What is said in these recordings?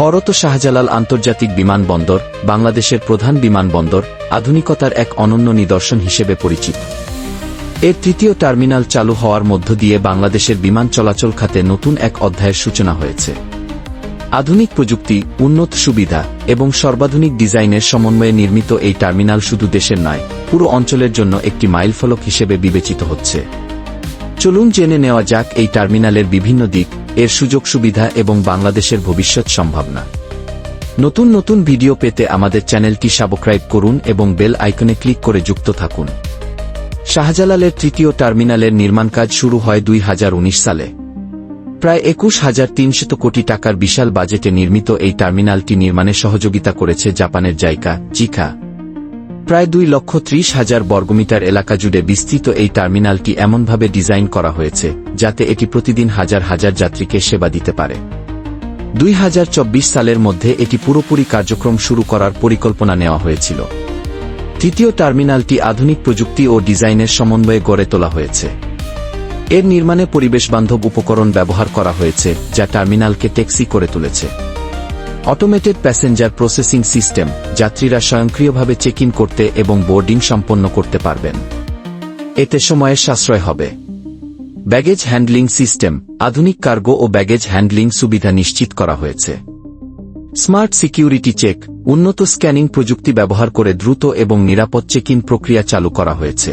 হরত শাহজালাল আন্তর্জাতিক বিমানবন্দর, বাংলাদেশের প্রধান বিমানবন্দর, আধুনিকতার এক অনন্য নিদর্শন হিসেবে পরিচিত। এর তৃতীয় টার্মিনাল চালু হওয়ার মধ্য দিয়ে বাংলাদেশের বিমান চলাচল খাতে নতুন এক অধ্যায়ের সূচনা হয়েছে। আধুনিক প্রযুক্তি, উন্নত সুবিধা এবং সর্বাধুনিক ডিজাইনের সমন্বয়ে নির্মিত এই টার্মিনাল শুধু দেশের নয়, পুরো অঞ্চলের জন্য একটি মাইলফলক হিসেবে বিবেচিত হচ্ছে। চলুন জেনে নেওয়া যাক এই টার্মিনালের বিভিন্ন দিক, এর সুযোগ সুবিধা এবং বাংলাদেশের ভবিষ্যৎ সম্ভাবনা। নতুন নতুন ভিডিও পেতে আমাদের চ্যানেলটি সাবস্ক্রাইব করুন এবং বেল আইকনে ক্লিক করে যুক্ত থাকুন। শাহজালালের তৃতীয় টার্মিনালের নির্মাণ কাজ শুরু হয় দুই হাজার উনিশ সালে। প্রায় একুশ হাজার তিনশত কোটি টাকার বিশাল বাজেটে নির্মিত এই টার্মিনালটি নির্মাণে সহযোগিতা করেছে জাপানের জায়গা জিকা প্রায় দুই লক্ষ ত্রিশ হাজার বর্গমিটার এলাকা জুড়ে বিস্তৃত এই টার্মিনালটি এমনভাবে ডিজাইন করা হয়েছে, যাতে এটি প্রতিদিন হাজার হাজার যাত্রীকে সেবা দিতে পারে। দুই হাজার চব্বিশ সালের মধ্যে এটি পুরোপুরি কার্যক্রম শুরু করার পরিকল্পনা নেওয়া হয়েছিল। তৃতীয় টার্মিনালটি আধুনিক প্রযুক্তি ও ডিজাইনের সমন্বয়ে গড়ে তোলা হয়েছে। এর নির্মাণে পরিবেশবান্ধব উপকরণ ব্যবহার করা হয়েছে, যা টার্মিনালকে ট্যাক্সি করে তুলেছে। অটোমেটেড প্যাসেঞ্জার প্রসেসিং সিস্টেম যাত্রীরা স্বয়ংক্রিয়ভাবে চেক ইন করতে এবং বোর্ডিং সম্পন্ন করতে পারবেন। এতে সময়ের সাশ্রয় হবে। ব্যাগেজ হ্যান্ডলিং সিস্টেম আধুনিক কার্গো ও ব্যাগেজ হ্যান্ডলিং সুবিধা নিশ্চিত করা হয়েছে। স্মার্ট সিকিউরিটি চেক উন্নত স্ক্যানিং প্রযুক্তি ব্যবহার করে দ্রুত এবং নিরাপদ চেক ইন প্রক্রিয়া চালু করা হয়েছে।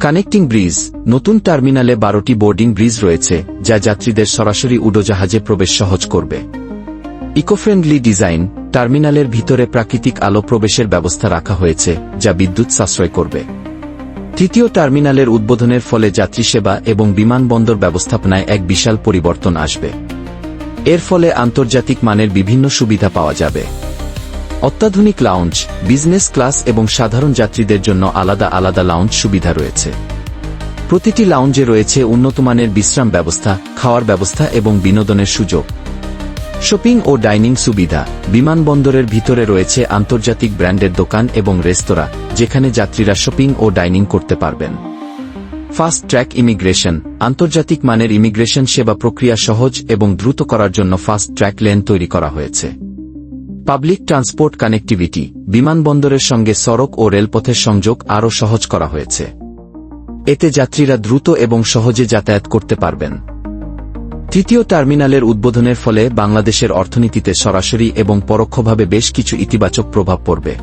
কানেক্টিং ব্রিজ নতুন টার্মিনালে বারোটি বোর্ডিং ব্রিজ রয়েছে, যা যাত্রীদের সরাসরি উড়োজাহাজে প্রবেশ সহজ করবে। ইকোফ্রেন্ডলি ডিজাইন টার্মিনালের ভিতরে প্রাকৃতিক আলো প্রবেশের ব্যবস্থা রাখা হয়েছে, যা বিদ্যুৎ সাশ্রয় করবে। তৃতীয় টার্মিনালের উদ্বোধনের ফলে যাত্রী সেবা এবং বিমানবন্দর ব্যবস্থাপনায় এক বিশাল পরিবর্তন আসবে। এর ফলে আন্তর্জাতিক মানের বিভিন্ন সুবিধা পাওয়া যাবে। অত্যাধুনিক লাউঞ্জ বিজনেস ক্লাস এবং সাধারণ যাত্রীদের জন্য আলাদা আলাদা লাউঞ্জ সুবিধা রয়েছে। প্রতিটি লাউঞ্জে রয়েছে উন্নতমানের বিশ্রাম ব্যবস্থা, খাওয়ার ব্যবস্থা এবং বিনোদনের সুযোগ। শপিং ও ডাইনিং সুবিধা। বিমানবন্দরের ভিতরে রয়েছে আন্তর্জাতিক ব্র্যান্ডের দোকান এবং রেস্তোরাঁ, যেখানে যাত্রীরা শপিং ও ডাইনিং করতে পারবেন। Fast track immigration. আন্তর্জাতিক মানের ইমিগ্রেশন সেবা প্রক্রিয়া সহজ এবং দ্রুত করার জন্য ফাস্ট ট্র্যাক লেন তৈরি করা হয়েছে। Public transport connectivity. বিমানবন্দরের সঙ্গে সড়ক ও রেলপথের সংযোগ আরও সহজ করা হয়েছে। এতে যাত্রীরা দ্রুত এবং সহজে যাতায়াত করতে পারবেন। তৃতীয় টার্মিনালের উদ্বোধনের ফলে বাংলাদেশের অর্থনীতিতে সরাসরি এবং পরোক্ষভাবে বেশ কিছু ইতিবাচক প্রভাব পড়বে।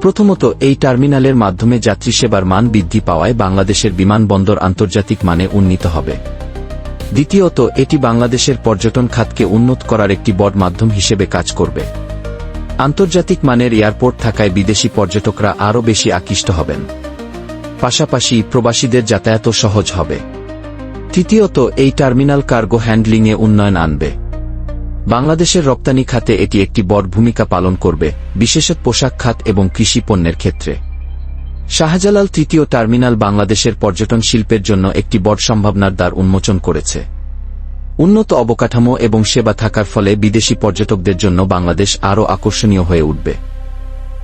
প্রথমত, এই টার্মিনালের মাধ্যমে যাত্রী সেবার মান বৃদ্ধি পাওয়ায় বাংলাদেশের বিমানবন্দর আন্তর্জাতিক মানে উন্নীত হবে। দ্বিতীয়ত, এটি বাংলাদেশের পর্যটন খাতকে উন্নত করার একটি বড় মাধ্যম হিসেবে কাজ করবে। আন্তর্জাতিক মানের এয়ারপোর্ট থাকায় বিদেশি পর্যটকরা আরও বেশি আকৃষ্ট হবেন। পাশাপাশি প্রবাসীদের যাতায়াতও সহজ হবে। তৃতীয়ত, এই টার্মিনাল কার্গো হ্যান্ডলিংয়ে উন্নয়ন আনবে। বাংলাদেশের রপ্তানি খাতে এটি একটি বড় ভূমিকা পালন করবে, বিশেষত পোশাক খাত এবং কৃষি পণ্যের ক্ষেত্রে। শাহজালাল তৃতীয় টার্মিনাল বাংলাদেশের পর্যটন শিল্পের জন্য একটি বড় সম্ভাবনার দ্বার উন্মোচন করেছে। উন্নত অবকাঠামো এবং সেবা থাকার ফলে বিদেশি পর্যটকদের জন্য বাংলাদেশ আরও আকর্ষণীয় হয়ে উঠবে।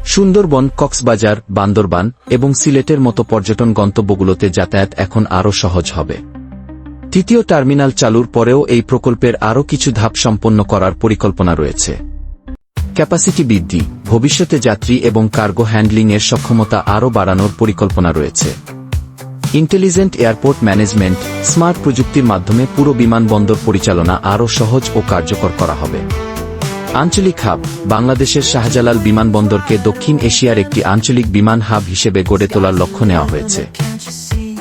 সুন্দরবন, কক্সবাজার, বান্দরবান এবং সিলেটের মতো পর্যটন গন্তব্যগুলোতে যাতায়াত এখন আরও সহজ হবে। তৃতীয় টার্মিনাল চালুর পরেও এই প্রকল্পের আরও কিছু ধাপ সম্পন্ন করার পরিকল্পনা রয়েছে। ক্যাপাসিটি বৃদ্ধি, ভবিষ্যতে যাত্রী এবং কার্গো হ্যান্ডলিংয়ের সক্ষমতা আরও বাড়ানোর পরিকল্পনা রয়েছে। ইন্টেলিজেন্ট এয়ারপোর্ট ম্যানেজমেন্ট, স্মার্ট প্রযুক্তির মাধ্যমে পুরো বিমানবন্দর পরিচালনা আরও সহজ ও কার্যকর করা হবে। আঞ্চলিক হাব, বাংলাদেশের শাহজালাল বিমানবন্দরকে দক্ষিণ এশিয়ার একটি আঞ্চলিক বিমান হাব হিসেবে গড়ে তোলার লক্ষ্য নেওয়া হয়েছে।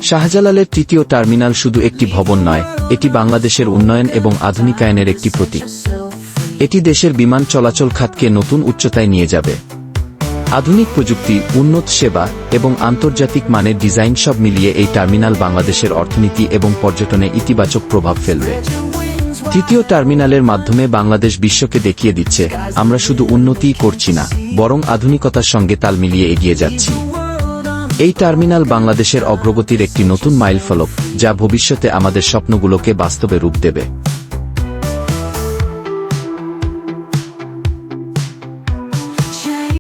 শাহজালালের তৃতীয় টার্মিনাল শুধু একটি ভবন নয়, এটি বাংলাদেশের উন্নয়ন এবং আধুনিকায়নের একটি প্রতীক। এটি দেশের বিমান চলাচল খাতকে নতুন উচ্চতায় নিয়ে যাবে। আধুনিক প্রযুক্তি, উন্নত সেবা এবং আন্তর্জাতিক মানের ডিজাইন সব মিলিয়ে এই টার্মিনাল বাংলাদেশের অর্থনীতি এবং পর্যটনে ইতিবাচক প্রভাব ফেলবে। তৃতীয় টার্মিনালের মাধ্যমে বাংলাদেশ বিশ্বকে দেখিয়ে দিচ্ছে, আমরা শুধু উন্নতিই করছি না, বরং আধুনিকতার সঙ্গে তাল মিলিয়ে এগিয়ে যাচ্ছি। এই টার্মিনাল বাংলাদেশের অগ্রগতির একটি নতুন মাইলফলক যা ভবিষ্যতে আমাদের স্বপ্নগুলোকে বাস্তবে রূপ দেবে।